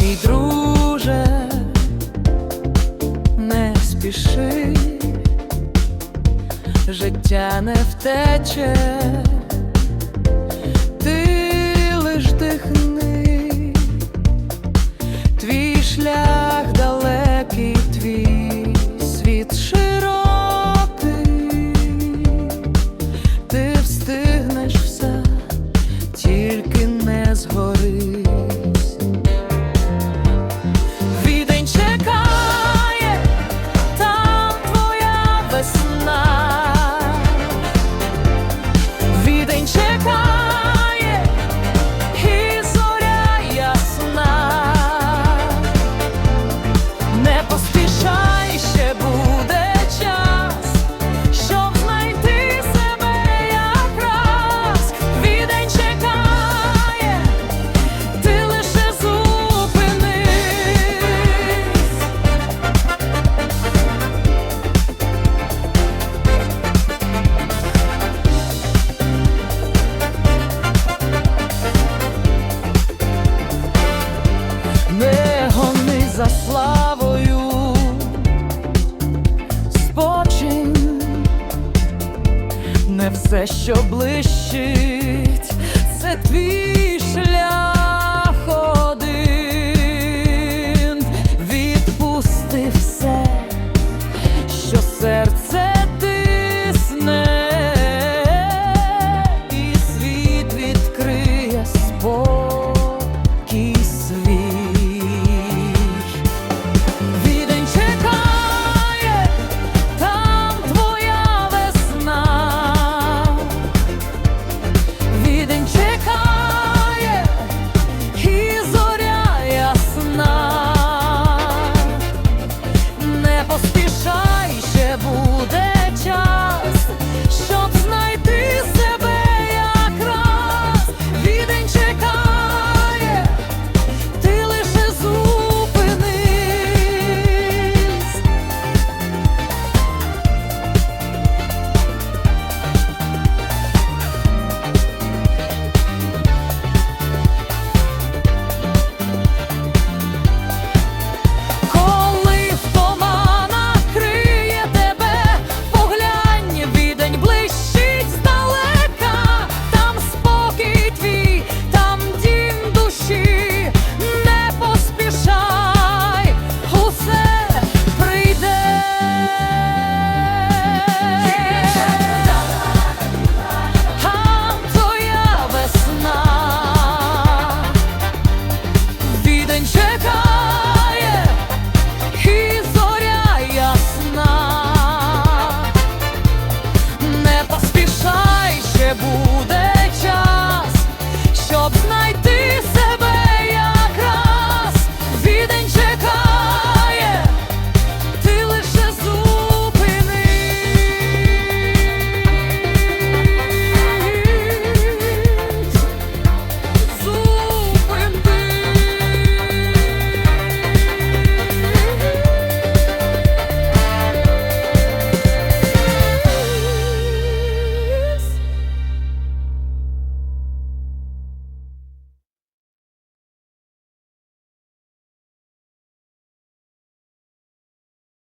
Мій друже, не спіши, життя не втече, ти лиш дихни, твій шлях далекий твій. все, що блищить, це твій шлях. control.